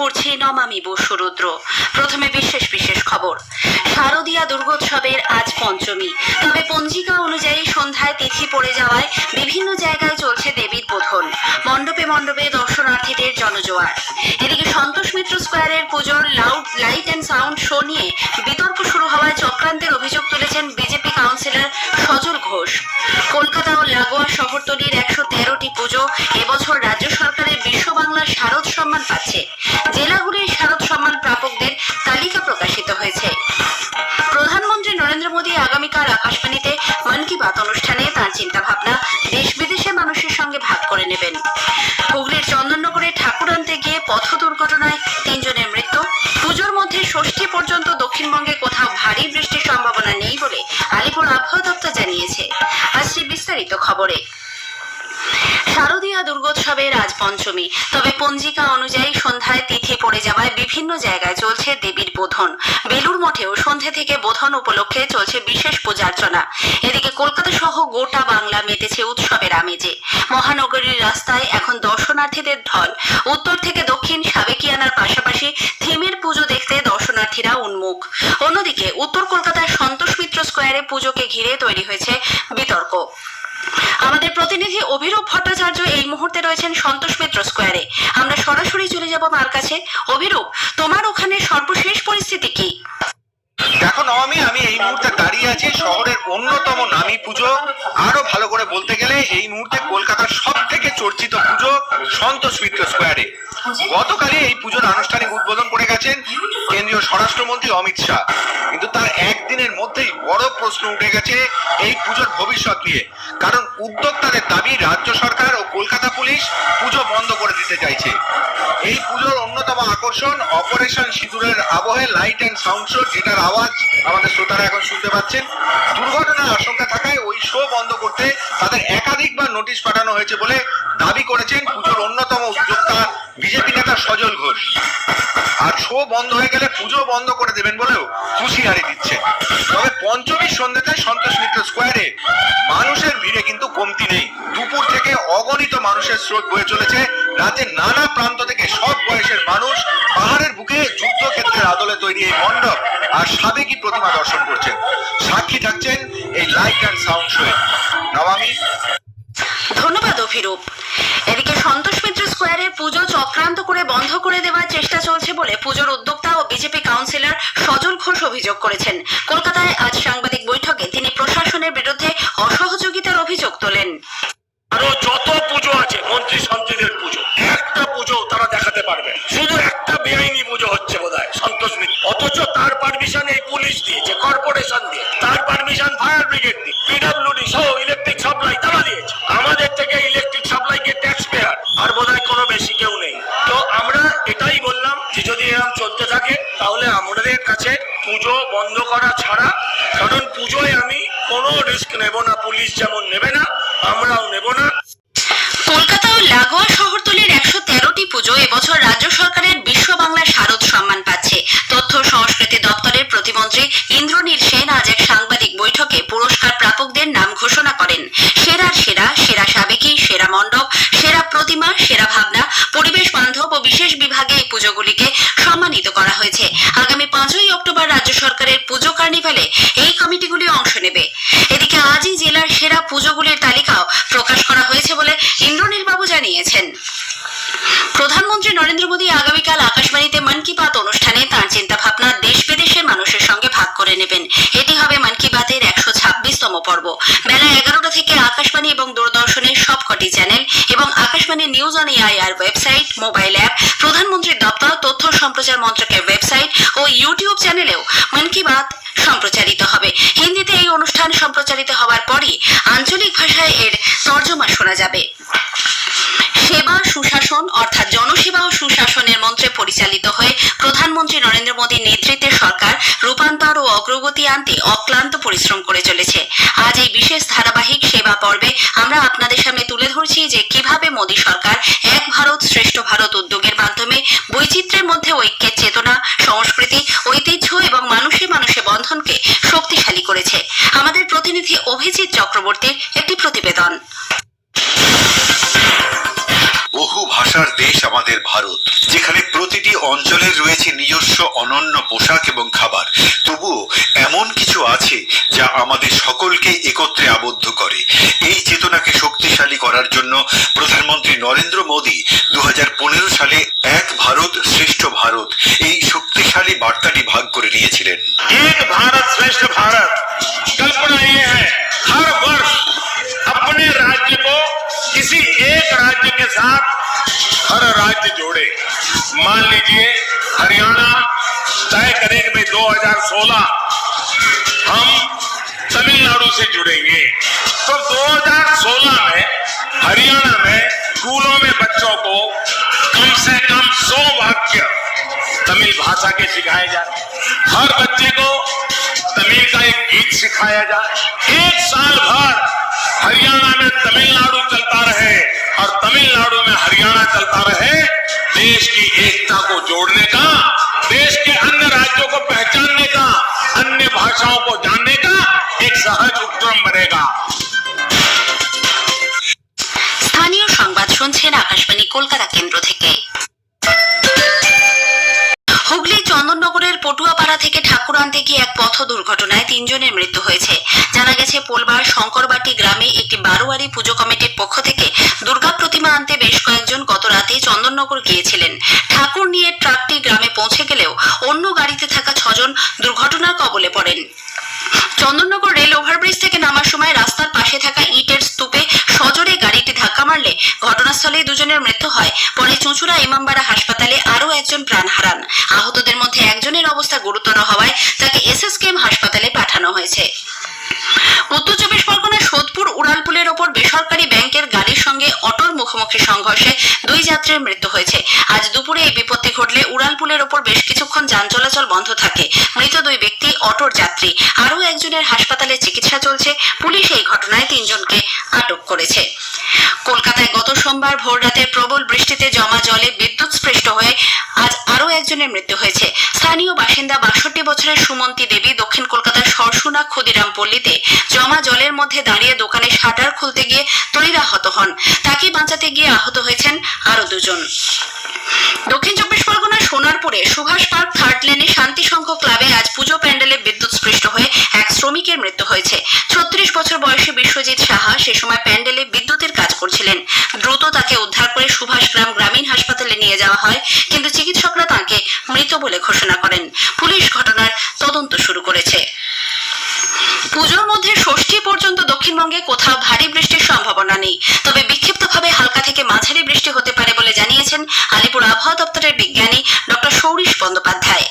পড়ছে নমামি বসুরুদ্র প্রথমে বিশেষ বিশেষ খবর। শারদীয়া দুর্গোৎসবের আজ পঞ্চমী। তবে পঞ্জিকা অনুযায়ী সন্ধ্যায় তিথি পড়ে যাওয়ায় বিভিন্ন জায়গায় চলছে দেবীর বোধন। মণ্ডপে মণ্ডপে দর্শনার্থীদের জনজোয়ার। এদিকে সন্তোষ মিত্র স্কোয়ারের পুজোর loud, light and sound show নিয়ে বিতর্ক শুরু হওয়ায় চক্রান্তের অভিযোগ তুলেছেন বিজেপি কাউন্সিলর সজল ঘোষ। কলকাতা ও লাগোয়া শহরতলির একশো তেরোটি পুজো এবছর রাজ্য বাংলার শারদ সম্মান পাচ্ছে। জেলাগুলির শারদ সম্মান প্রাপকদের তালিকা প্রকাশিত হয়েছে। প্রধানমন্ত্রী নরেন্দ্র মোদী আগামীকাল আকাশবাণীতে মন কি বাত অনুষ্ঠানে তার চিন্তাভাবনা দেশ বিদেশের মানুষের সঙ্গে ভাগ করে নেবেন। হুগলির চন্দননগরে ঠাকুর আনতে গিয়ে পথ দুর্ঘটনায় তিনজনের মৃত্যু। পুজোর মধ্যে ষষ্ঠী পর্যন্ত দক্ষিণবঙ্গে কোথাও ভারী বৃষ্টির সম্ভাবনা নেই বলে আলিপুর আবহাওয়া দপ্তর জানিয়েছে। আসছে বিস্তারিত খবরে। শারদীয়া দুর্গোৎসবে আজ পঞ্চমী তবে পঞ্জিকা অনুযায়ী সন্ধ্যায় তিথি পড়ে যাওয়ায় বিভিন্ন জায়গায় চলছে দেবীর বোধন। বেলুর মঠেও সন্ধে থেকে বোধন উপলক্ষে চলছে বিশেষ পূজার্চনা। এদিকে কলকাতা সহ গোটা বাংলা মেতেছে উৎসবের আমেজে। মহানগরীর রাস্তায় এখন দর্শনার্থীদের ঢল। উত্তর থেকে দক্ষিণ সাবেকিয়ানার পাশাপাশি থিমের পুজো দেখতে দর্শনার্থীরা উন্মুখ। অন্যদিকে উত্তর কলকাতার সন্তোষ মিত্র স্কোয়ারে পুজোকে ঘিরে তৈরি হয়েছে বিতর্ক। আমাদের প্রতিনিধি অভিরূপ ভট্টাচার্য এই মুহূর্তে রয়েছেন সন্তোষ মিত্র স্কোয়ারে আমরা সরাসরি চলে যাব তার কাছে। অভিরূপ তোমার ওখানে সর্বশেষ পরিস্থিতি কি? দেখো নবমী আমি এই মুহূর্তে দাঁড়িয়ে আছি শহরের অন্যতম নামী পুজো। আরও ভালো করে বলতে গেলে এই মুহূর্তে কলকাতার সব থেকে চর্চিত পুজো সন্তোষ মিত্র স্কোয়ারে গতকালই এই পুজোর আনুষ্ঠানিক উদ্বোধন করে গেছেন কেন্দ্রীয় স্বরাষ্ট্রমন্ত্রী অমিত শাহ। কিন্তু তার একদিনের মধ্যেই বড় প্রশ্ন উঠে গেছে এই পুজোর ভবিষ্যৎ নিয়ে। কারণ উদ্যোক্তাদের দাবি, রাজ্য সরকার ও কলকাতা পুলিশ পুজো বন্ধ করে দিতে চাইছে। এই পুজোর অন্যতম আকর্ষণ অপারেশন সিঁদুরের আবহে লাইট অ্যান্ড সাউন্ড শো যেটার আওয়াজ আমাদের শ্রোতারা এখন শুনতে পাচ্ছেন। দুর্ঘটনার আশঙ্কা থাকায় ওই শো বন্ধ করতে তাদের একাধিকবার নোটিশ পাঠানো হয়েছে বলে দাবি করেছেন পুজোর অন্যতম উদ্যোক্তা বিজেপি নেতা সজল ঘোষ। আর শো বন্ধ হয়ে গেলে পুজো বন্ধ করে দেবেন বলেও হুঁশিয়ারি দিচ্ছেন তবে পঞ্চমীর সন্ধ্যাতে সন্তোষ মিত্র স্কোয়ারে মানুষের ভিড়ে কিন্তু কমতি নেই। দুপুর থেকে অগণিত মানুষের স্রোত বয়ে চলেছে। রাজ্যের নানা প্রান্ত থেকে সব বয়সের মানুষ পাহাড়ের বুকে যুদ্ধক্ষেত্রের আদলে তৈরি এই মণ্ডপ আর সাবেকি প্রতিমা দর্শন করছেন। সাক্ষী থাকছেন এই লাইট অ্যান্ড সাউন্ড শোয়ে নবামী ধন্যবাদ অভিরূপ। এদিকে সন্তোষ মিত্র স্কোয়ারের পুজো চক্রান্ত করে বন্ধ করে দেওয়ার চেষ্টা চলছে বলে পুজোর উদ্যোক্তা ও বিজেপি কাউন্সিলর সজল ঘোষ অভিযোগ করেছেন। কলকাতায় আজ সাংবাদিক বৈঠকে তিনি প্রশাসনের বিরুদ্ধে অসহযোগিতার অভিযোগ তোলেন। আরও যত পুজো আছে, মন্ত্রী সন্ত্রীদের পুজো, একটা পুজো তারা দেখাতে পারবে। শুধু একটা বেআইনি পুজো হচ্ছে বোধ হয় সন্তোষ মিত্র। অথচ তার পারমিশন এই পুলিশ দিয়েছে কর্পোরেশন দিয়ে, তার পারমিশন ফায়ার ব্রিগেড দিয়ে পিডাব্লিউডি সহ ইলেকট্রিক সাপ্লাই তারা দিয়েছে আমাদের থেকে ইলেকট্রিক সাপ্লাই কে ট্যাক্স পেয়ার আর বোধ হয় কোনো বেশি কেউ নেই তো আমরা এটাই বললাম যে যদি এরকম চলতে থাকে তাহলে আমাদের কাছে পুজো বন্ধ করা ছাড়া কারণ পুজোয় আমি কোনো রিস্ক নেব না পুলিশ যেমন নেবে না, আমরাও নেব না। কলকাতা ও লাগোয়া শহরতলির একশো তেরোটি পুজো এবছর রাজ্য সরকারের বিশ্ব বাংলা শারদ সম্মান পাচ্ছে। তথ্য সংস্কৃতি দপ্তরের প্রতিমন্ত্রী ইন্দ্রনীল সেন আজ এক সাংবাদিক বৈঠকে পুরস্কার প্রাপকদের নাম ঘোষণা করেন। সেরার সেরা সেরা সাবেকি, সেরা মণ্ডপ, সেরা প্রতিমা, সেরা ভাবনা, পরিবেশ বান্ধব ও বিশেষ বিভাগে এই পুজোগুলিকে সম্মানিত করা হয়েছে আগামী পাঁচই অক্টোবর রাজ্য সরকারের পুজো কার্নিভালে এই কমিটিগুলি অংশ নেবে। এদিকে আজই জেলার সেরা পুজোগুলির তালিকাও প্রকাশ করা হয়েছে বলে ইন্দ্রনীল বাবু জানিয়েছেন। প্রধানমন্ত্রী নরেন্দ্র মোদী আগামীকাল আকাশবাণীতে মন কি বাত অনুষ্ঠানে তার চিন্তা ভাবনা দেশ বিদেশের মানুষের সঙ্গে ভাগ করে নেবেন। এটি হবে মন কি বাতের একশো ছাব্বিশতম পর্ব। বেলা এগারোটা থেকে আকাশবাণী এবং দূরদর্শনের সবকটি চ্যানেল এবং Akashvani news on AIR website, mobile app, প্রধানমন্ত্রীর দপ্তর, তথ্য সম্প্রচার মন্ত্রকের ওয়েবসাইট ও ইউটিউব চ্যানেলেও মন কি বাত সম্প্রচারিত হবে। হিন্দিতে এই অনুষ্ঠান সম্প্রচারিত হওয়ার পরই আঞ্চলিক ভাষায় এর তর্জমা শোনা যাবে। সেবা সুশাসন অর্থাৎ জনসেবা ও সুশাসনের মন্ত্রে পরিচালিত হয়ে প্রধানমন্ত্রী নরেন্দ্র মোদীর নেতৃত্বে সরকার রূপান্তর ও অগ্রগতি আনতে অক্লান্ত পরিশ্রম করে চলেছে। আজ এই বিশেষ ধারাবাহিক সেবা পর্বে আমরা আপনাদের সামনে তুলে ধরছি যে কীভাবে মোদী সরকার এক ভারত শ্রেষ্ঠ ভারত উদ্যোগের মাধ্যমে বৈচিত্র্যের মধ্যে ঐক্যের চেতনা, সংস্কৃতি, ঐতিহ্য বন্ধনকে শক্তিশালী করেছে। আমাদের প্রতিনিধি অভিজিৎ চক্রবর্তীর একটি প্রতিবেদন। বহু ভাষার দেশ আমাদের ভারত, যেখানে প্রতিটি অঞ্চলের রয়েছে নিজস্ব অনন্য পোশাক এবং খাবার। তবুও এমন কিছু আছে যা আমাদের সকলকে একত্রে আবদ্ধ করে। এই চেতনাকে শক্তিশালী করার জন্য প্রধানমন্ত্রী নরেন্দ্র মোদী দু হাজার পনেরো সালে এক ভারত শ্রেষ্ঠ ভারত लीजिए हरियाणा तय करे कि भाई 2016 हम तमिलनाडु से जुड़ेंगे। तो 2016 में हरियाणा में स्कूलों में बच्चों को कम से कम 100 वाक्य तमिल भाषा के सिखाए जाए। हर बच्चे को तमिल का एक गीत सिखाया जाए। एक साल भर हरियाणा में तमिलनाडु चलता रहे और तमिलनाडु में हरियाणा चलता रहे। देश की एकता को जोड़ने का देश के अन्य राज्यों को पहचानने का अन्य भाषाओं को जानने का एक सहज उपक्रम बनेगा স্থানীয় সংবাদ শুনছেন আকাশবাণী কলকাতা কেন্দ্র থেকে হুগলি চন্দননগরের পটুয়াপাড়া থেকে ঠাকুর আনতে গিয়ে এক পথ দুর্ঘটনায় তিনজনের মৃত্যু হয়েছে জানা গেছে পোলবার শঙ্করবাটি গ্রামে একটি বারোয়ারি পুজো কমিটির পক্ষ থেকে দুর্গা চন্দননগর গিয়েছিলেন। ঠাকুর নিয়ে ট্রাকটি গ্রামে পৌঁছে গেলেও অন্য গাড়িতে থাকা ছজন দুর্ঘটনার কবলে পড়েন। চন্দননগর রেল ওভারব্রিজ থেকে নামার সময় রাস্তার পাশে থাকা ইটের স্তূপে সজোরে গাড়িটি ধাক্কা মারলে ঘটনাস্থলে দুজনের মৃত্যু হয়। পরে চুঁচুড়া ইমামবাড়া হাসপাতালে আরও একজন প্রাণ হারান। আহতদের মধ্যে একজনের অবস্থা গুরুতর হওয়ায় তাকে এসএসকেএম হাসপাতালে পাঠানো হয়েছে। উত্তর চব্বিশ পরগনার সোদপুর, উড়ালপুলের ওপর বেসরকারি ব্যাংকের গাড়ির সঙ্গে অটোর মুখোমুখি সংঘর্ষে দুই যাত্রীর মৃত্যু হয়েছে। আজ দুপুরে এই বিপত্তি ঘটলে উড়ালপুলের ওপর বেশ কিছুক্ষণ যান চলাচল বন্ধ থাকে। মৃত দুই ব্যক্তি অটোর যাত্রী। আরও একজনের হাসপাতালে চিকিৎসা চলছে। পুলিশ এই ঘটনায় তিনজনকে আটক করেছে। কলকাতায় গত সোমবার ভোর রাতে প্রবল বৃষ্টিতে জমা জলে বিদ্যুৎ স্পৃষ্ট হয়ে আজ আরও একজনের মৃত্যু হয়েছে। স্থানীয় বাসিন্দা বাষট্টি বছরের সুমন্তী দেবী দক্ষিণ কলকাতার সরসুনা ক্ষুদিরাম পল্লীতে জমা জলের মধ্যে দাঁড়িয়ে দোকানে শাটার খুলতে গিয়ে তরিরাহত হন। তাকে বাঁচাতে গিয়ে আহত হয়েছেন আরও দুজন। দক্ষিণ চব্বিশ পরগনার সোনারপুরে সুভাষ পার্ক থার্ড লেনে শান্তি সংঘ ক্লাবে আজ পুজো প্যান্ডেলে বিদ্যুৎ স্পৃষ্ট হয়ে এক শ্রমিকের মৃত্যু হয়েছে। ছত্রিশ বছর বয়সী বিশ্বজিৎ সাহা সে সময় প্যান্ডেলে কাজ করছিলেন। দ্রুত তাকে উদ্ধার করে সুভাষগ্রাম গ্রামীণ হাসপাতালে নিয়ে যাওয়া হয়, কিন্তু চিকিৎসকরা তাকে মৃত বলে ঘোষণা করেন। পুলিশ ঘটনার তদন্ত শুরু করেছে। পুজোর মধ্যে ষষ্ঠী পর্যন্ত দক্ষিণবঙ্গে কোথাও ভারী বৃষ্টির সম্ভাবনা নেই। তবে বিক্ষিপ্তভাবে হালকা থেকে মাঝারি বৃষ্টি হতে পারে বলে জানিয়েছেন আলিপুর আবহাওয়া দপ্তরের বিজ্ঞানী ডক্টর সৌরিশ বন্দ্যোপাধ্যায়।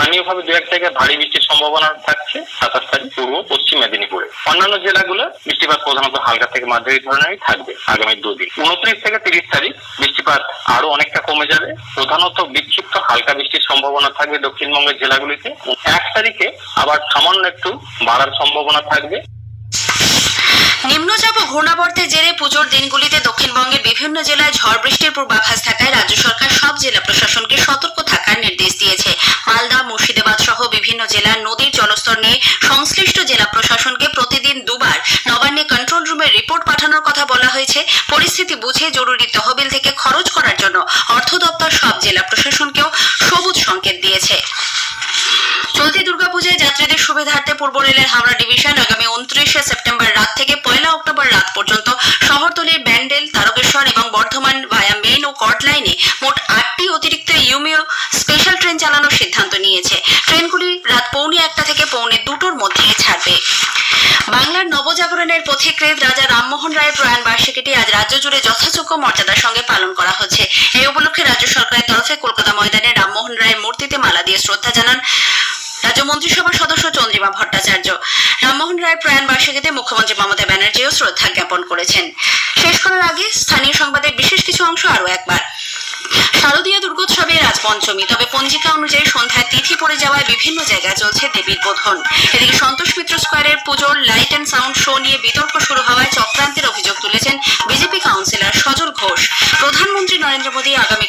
স্থানীয়ভাবে দু এক জায়গায় ভারী বৃষ্টির সম্ভাবনা থাকছে, সাতাশ তারিখ পূর্ব পশ্চিম মেদিনীপুরে। অন্যান্য জেলাগুলো বৃষ্টিপাত প্রধানত হালকা থেকে মাঝারি ধরনেরই থাকবে আগামী দুদিন। উনত্রিশ থেকে তিরিশ তারিখ বৃষ্টিপাত আরও অনেকটা কমে যাবে। প্রধানত বিক্ষিপ্ত হালকা বৃষ্টির সম্ভাবনা থাকবে দক্ষিণবঙ্গের জেলাগুলিতে। এক তারিখে আবার সামান্য একটু বাড়ার সম্ভাবনা থাকবে। নিম্নচাপ ও ঘূর্ণাবর্তের জেরে পুজোর দিনগুলিতে দক্ষিণবঙ্গের বিভিন্ন জেলায় ঝড় বৃষ্টির পূর্বাভাস থাকায় রাজ্য সরকার সব জেলা সংশ্লিষ্ট জেলা প্রশাসনকে প্রতিদিন দুবার নবান্নে কন্ট্রোল রুমে রিপোর্ট পাঠানোর কথা বলা হয়েছে। পরিস্থিতি বুঝে জরুরি তহবিল থেকে খরচ করার জন্য অর্থ দপ্তর সব জেলা প্রশাসনকেও সবুজ সংকেত দিয়েছে। চলতি দুর্গাপূজায় যাত্রীদের সুবিধার্থে পূর্ব রেলের হাওড়া ডিভিশন আগামী উনত্রিশে সেপ্টেম্বর রাত থেকে পয়লা অক্টোবর রাত পর্যন্ত শহরতলির ব্যান্ডেল, তারকেশ্বর এবং বর্ধমান ভায়া মেইন ও কট লাইনে মোট আটটি অতিরিক্ত ইউমিও স্পেশাল ট্রেন চালানোর সিদ্ধান্ত নিয়েছে ট্রেনগুলি রাত পৌনে একটা থেকে পৌনে দুটোর ছাড়বে বাংলার নবজাগরণের পথিকৃৎ রাজা রামমোহন রায়ের প্রয়াণ বার্ষিকীটি আজ রাজ্য জুড়ে যথাযোগ্য মর্যাদার সঙ্গে পালন করা হচ্ছে। এই উপলক্ষে রাজ্য সরকারের তরফে কলকাতা ময়দানে রামমোহন রায়ের মূর্তিতে মালা দিয়ে শ্রদ্ধা জানান রাজ্য মন্ত্রিসভার সদস্য চন্দ্রিমা ভট্টাচার্য। রামমোহন রায়ের প্রয়াণ বার্ষিকীতে মুখ্যমন্ত্রী মমতা ব্যানার্জিও শ্রদ্ধা জ্ঞাপন করেছেন। শেষ করার আগে স্থানীয় সংবাদের বিশেষ কিছু অংশ আরও একবার। শারদীয় দুর্গোৎসবে আজ পঞ্চমী তবে পঞ্জিকা অনুযায়ী সন্ধ্যায় তিথি পড়ে যাওয়ায় বিভিন্ন জায়গায় চলছে দেবীর বোধন। এদিকে সন্তোষ মিত্র স্কোয়ারের পুজোর লাইট অ্যান্ড সাউন্ড শো নিয়ে বিতর্ক শুরু হওয়ায় চক্রান্তের অভিযোগ তুলেছেন বিজেপি কাউন্সিলর সজল ঘোষ। প্রধানমন্ত্রী নরেন্দ্র মোদী আগামীকাল